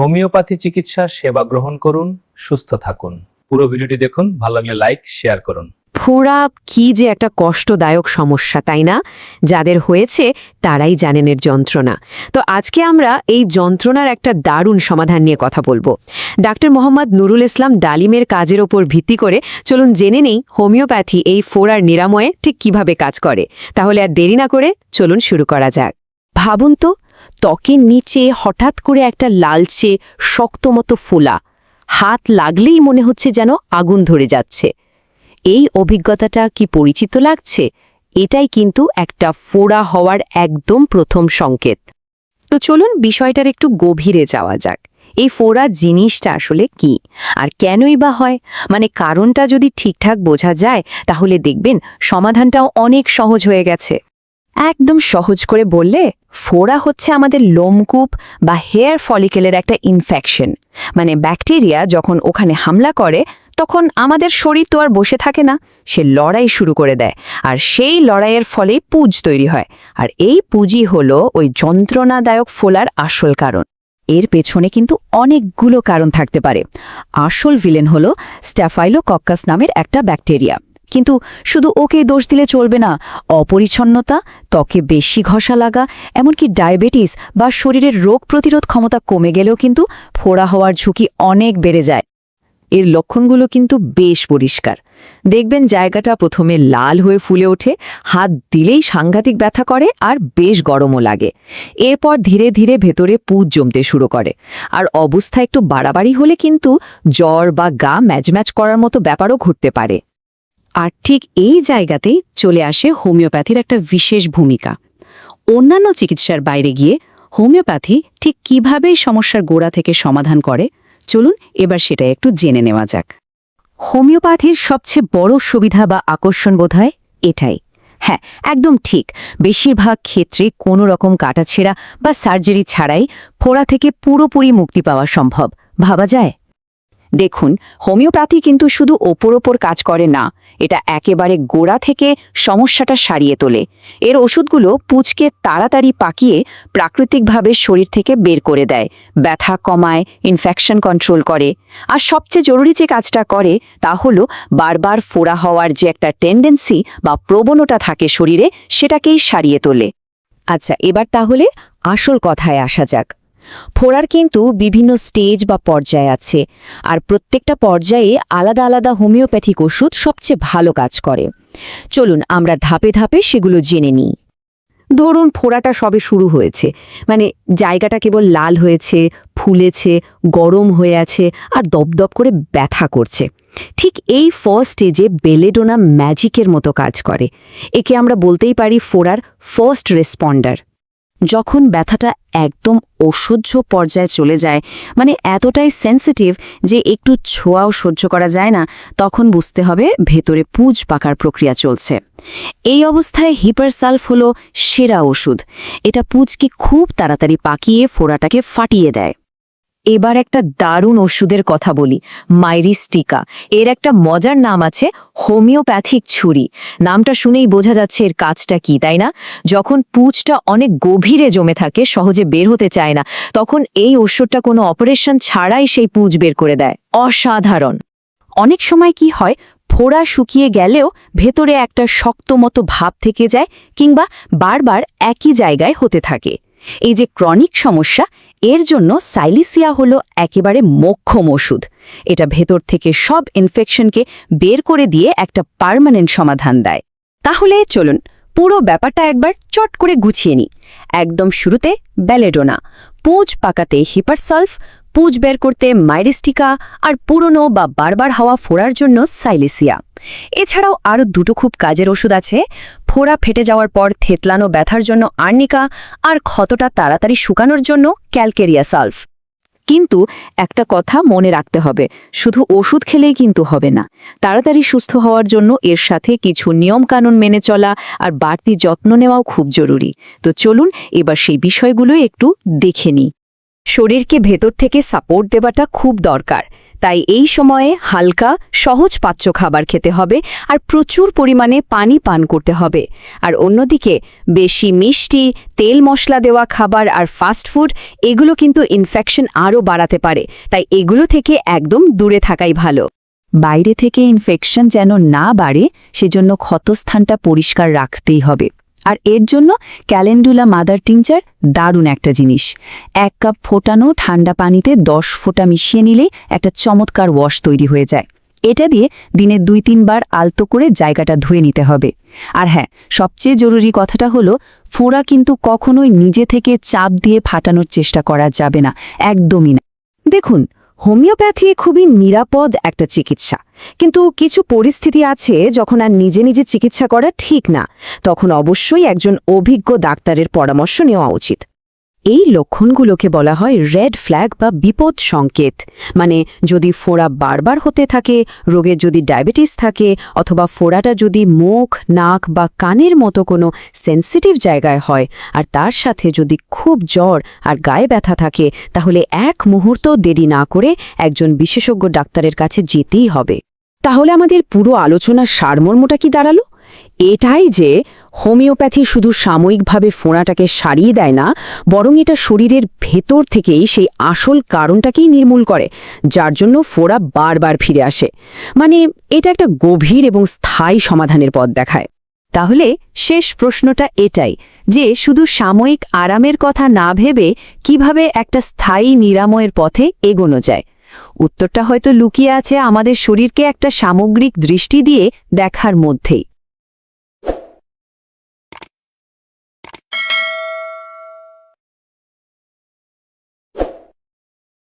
Homeopathy চিকিৎসা, সেবা গ্রহণ করুন, সুস্থ থাকুন। পুরো ভিডিওটি দেখুন, ভালো লাগলে লাইক, শেয়ার করুন। ফোঁড়া কি যে একটা কষ্টদায়ক সমস্যা, তাই না? যাদের হয়েছে, তারাই জানেন এর যন্ত্রণা। তো আজকে আমরা এই যন্ত্রণার একটা দারুণ সমাধান নিয়ে কথা বলব। ডাক্তার মোহাম্মদ নুরুল ইসলাম ডালিমের কাজের ওপর ভিত্তি করে চলুন জেনে নেই হোমিওপ্যাথি এই ফোড়ার নিরাময়ে ঠিক কীভাবে কাজ করে। তাহলে আর দেরি না করে চলুন শুরু করা যাক। ভাবুন তো ত্বকের নিচে হঠাৎ করে একটা লালচে শক্ত মতো ফোলা। হাত লাগলেই মনে হচ্ছে যেন আগুন ধরে যাচ্ছে। এই অভিজ্ঞতাটা কি পরিচিত লাগছে? এটাই কিন্তু একটা ফোড়া হওয়ার একদম প্রথম সংকেত। তো চলুন বিষয়টার একটু গভীরে যাওয়া যাক। এই ফোড়া জিনিসটা আসলে কি? আর কেনই বা হয়? মানে কারণটা যদি ঠিকঠাক বোঝা যায়, তাহলে দেখবেন সমাধানটাও অনেক সহজ হয়ে গেছে। একদম সহজ করে বললে, ফোড়া হচ্ছে আমাদের লোমকূপ বা হেয়ার ফলিকেলের একটা ইনফেকশন মানে ব্যাকটেরিয়া যখন ওখানে হামলা করে, তখন আমাদের শরীর তো আর বসে থাকে না, সে লড়াই শুরু করে দেয়, আর সেই লড়াইয়ের ফলে পুজ তৈরি হয়। আর এই পুঁজি হলো ওই যন্ত্রণাদায়ক ফোলার আসল কারণ। এর পেছনে কিন্তু অনেকগুলো কারণ থাকতে পারে। আসল ভিলেন হলো স্ট্যাফাইলোকক্কাস নামের একটা ব্যাকটেরিয়া। কিন্তু শুধু ওকে দোষ দিলে চলবে না। অপরিচ্ছন্নতা, ত্বকে বেশি ঘষা লাগা, এমনকি ডায়াবেটিস বা শরীরের রোগ প্রতিরোধ ক্ষমতা কমে গেলেও কিন্তু ফোড়া হওয়ার ঝুঁকি অনেক বেড়ে যায়। এর লক্ষণগুলো কিন্তু বেশ পরিষ্কার। দেখবেন জায়গাটা প্রথমে লাল হয়ে ফুলে ওঠে, হাত দিলেই সাংঘাতিক ব্যথা করে আর বেশ গরমও লাগে। এরপর ধীরে ধীরে ভেতরে পুজ জমতে শুরু করে। আর অবস্থা একটু বাড়াবাড়ি হলে কিন্তু জ্বর বা গা ম্যাচম্যাচ করার মতো ব্যাপারও ঘটতে পারে। আর ঠিক এই জায়গাতেই চলে আসে হোমিওপ্যাথির একটা বিশেষ ভূমিকা। অন্যান্য চিকিৎসার বাইরে গিয়ে হোমিওপ্যাথি ঠিক কীভাবে সমস্যার গোড়া থেকে সমাধান করে, চলুন এবার সেটা একটু জেনে নেওয়া যাক। হোমিওপ্যাথির সবচেয়ে বড় সুবিধা বা আকর্ষণ বোধহয় এটাই। হ্যাঁ একদম ঠিক। বেশিরভাগ ক্ষেত্রে কোনো রকম কাটাছেঁড়া বা সার্জারি ছাড়াই ফোড়া থেকে পুরোপুরি মুক্তি পাওয়া সম্ভব। ভাবা যায়? দেখুন, হোমিওপ্যাথি কিন্তু শুধু ওপর ওপর কাজ করে না এটা একেবারে গোড়া থেকে সমস্যাটা সারিয়ে তোলে। এর ওষুধগুলো পুচকে তাড়াতাড়ি পাকিয়ে প্রাকৃতিকভাবে শরীর থেকে বের করে দেয়। ব্যথা কমায় ইনফেকশন কন্ট্রোল করে। আর সবচেয়ে জরুরি যে কাজটা করে তা হলো বারবার ফোড়া হওয়ার যে একটা টেন্ডেন্সি বা প্রবণতা থাকে শরীরে সেটাকেই সারিয়ে তোলে। আচ্ছা এবার তাহলে আসল কথায় আসা যাক। ফোড়ার কিন্তু বিভিন্ন স্টেজ বা পর্যায় আছে, আর প্রত্যেকটা পর্যায়ে আলাদা আলাদা হোমিওপ্যাথিক ওষুধ সবচেয়ে ভালো কাজ করে। চলুন আমরা ধাপে ধাপে সেগুলো জেনে নিই। ধরুন ফোড়াটা সবে শুরু হয়েছে মানে জায়গাটা কেবল লাল হয়েছে, ফুলেছে, গরম হয়ে আছে, আর দপদপ করে ব্যথা করছে। ঠিক এই ফার্স্ট স্টেজে বেলেডোনা ম্যাজিকের মতো কাজ করে। একে আমরা বলতেই পারি ফোড়ার ফার্স্ট রেসপন্ডার যখন ব্যথাটা একদম অসহ্য পর্যায়ে চলে যায় মানে এতটাই সেন্সিটিভ যে একটু ছোঁয়াও সহ্য করা যায় না, তখন বুঝতে হবে ভেতরে পুজ পাকার প্রক্রিয়া চলছে। এই অবস্থায় হিপারসালফ হলো সেরা ওষুধ। এটা পুজকে খুব তাড়াতাড়ি পাকিয়ে ফোড়াটাকে ফাটিয়ে দেয়। এবার একটা দারুণ ওষুধের কথা বলি, মাইরিস্টিকা। এর একটা মজার নাম আছে, হোমিওপ্যাথিক ছুরি। নামটা শুনেই বোঝা যাচ্ছে এর কাজটা কি, তাই না? যখন পুঁজটা অনেক গভীরে জমে থাকে, সহজে বের হতে চায় না, তখন এই ওষুধটা কোনো অপারেশন ছাড়াই সেই পুঁজ বের করে দেয়। অসাধারণ। অনেক সময় কি হয়, ফোড়া শুকিয়ে গেলেও ভেতরে একটা শক্ত মতো ভাব থেকে যায়, কিংবা বারবার একই জায়গায় হতে থাকে। এই যে ক্রনিক সমস্যা এর জন্য সাইলিসিয়া হলো একেবারে মোক্ষম ওষুধ। এটা ভেতর থেকে সব ইনফেকশনকে বের করে দিয়ে একটা পার্মানেন্ট সমাধান দেয়। তাহলে চলুন, পুরো ব্যাপারটা একবার চট করে গুছিয়ে নিই। একদম শুরুতে ব্যালেডোনা, পুঁজ পাকাতে হিপারসালফ পুঁজ বের করতে মাইরিস্টিকা আর পুরনো বা বারবার হাওয়া ফোড়ার জন্য সাইলিসিয়া। এছাড়াও আরও দুটো খুব কাজের ওষুধ আছে। ফোড়া ফেটে যাওয়ার পর থেতলানো ব্যথার জন্য আর্নিকা আর ক্ষতটা তাড়াতাড়ি শুকানোর জন্য ক্যালকেরিয়া সালফ। কিন্তু একটা কথা মনে রাখতে হবে, শুধু ওষুধ খেলেই কিন্তু হবে না। তাড়াতাড়ি সুস্থ হওয়ার জন্য এর সাথে কিছু নিয়মকানুন মেনে চলা আর বাড়তি যত্ন নেওয়াও খুব জরুরি। তো চলুন এবার সেই বিষয়গুলো একটু দেখে নিই। শরীরকে ভেতর থেকে সাপোর্ট দেওয়াটা খুব দরকার। তাই এই সময়ে হালকা, সহজ পাচ্য খাবার খেতে হবে আর প্রচুর পরিমাণে পানি পান করতে হবে। আর অন্যদিকে, বেশি মিষ্টি, তেল মশলা দেওয়া খাবার আর ফাস্ট ফুড এগুলো কিন্তু ইনফেকশন আরও বাড়াতে পারে। তাই এগুলো থেকে একদম দূরে থাকাই ভালো। বাইরে থেকে ইনফেকশন যেন না বাড়ে, সেজন্য ক্ষতস্থানটা পরিষ্কার রাখতেই হবে। আর এর জন্য ক্যালেন্ডুলা মাদার টিংচার দারুণ একটা জিনিস। এক কাপ ফোটানো ঠান্ডা পানিতে দশ ফোঁটা মিশিয়ে নিলেই একটা চমৎকার ওয়াশ তৈরি হয়ে যায়। এটা দিয়ে দিনে দুই তিনবার আলতো করে জায়গাটা ধুয়ে নিতে হবে। আর হ্যাঁ সবচেয়ে জরুরি কথাটা হলো, ফোঁড়া কিন্তু কখনোই নিজে থেকে চাপ দিয়ে ফাটানোর চেষ্টা করা যাবে না, একদমই না। দেখুন হোমিওপ্যাথি খুবই নিরাপদ একটা চিকিৎসা। কিন্তু কিছু পরিস্থিতি আছে যখন আর নিজে নিজে চিকিৎসা করা ঠিক না। তখন অবশ্যই একজন অভিজ্ঞ ডাক্তারের পরামর্শ নেওয়া উচিত। এই লক্ষণগুলোকে বলা হয় রেড ফ্ল্যাগ বা বিপদ সংকেত। মানে যদি ফোড়া বারবার হতে থাকে রোগের যদি ডায়াবেটিস থাকে, অথবা ফোড়াটা যদি মুখ, নাক বা কানের মতো কোনো সেন্সিটিভ জায়গায় হয়, আর তার সাথে যদি খুব জ্বর আর গায়ে ব্যথা থাকে, তাহলে এক মুহূর্ত দেরি না করে একজন বিশেষজ্ঞ ডাক্তারের কাছে যেতেই হবে। তাহলে আমাদের পুরো আলোচনার সারমর্মটা কি দাঁড়াল? এটাই যে হোমিওপ্যাথি শুধু সাময়িকভাবে ফোঁড়াটাকে সারিয়ে দেয় না, বরং এটা শরীরের ভেতর থেকেই সেই আসল কারণটাকেই নির্মূল করে, যার জন্য ফোড়া বারবার ফিরে আসে। মানে এটা একটা গভীর এবং স্থায়ী সমাধানের পথ দেখায়। তাহলে শেষ প্রশ্নটা এটাই, যে শুধু সাময়িক আরামের কথা না ভেবে কীভাবে একটা স্থায়ী নিরাময়ের পথে এগোনো যায়? উত্তরটা হয়তো লুকিয়ে আছে আমাদের শরীরকে একটা সামগ্রিক দৃষ্টি দিয়ে দেখার মধ্যেই।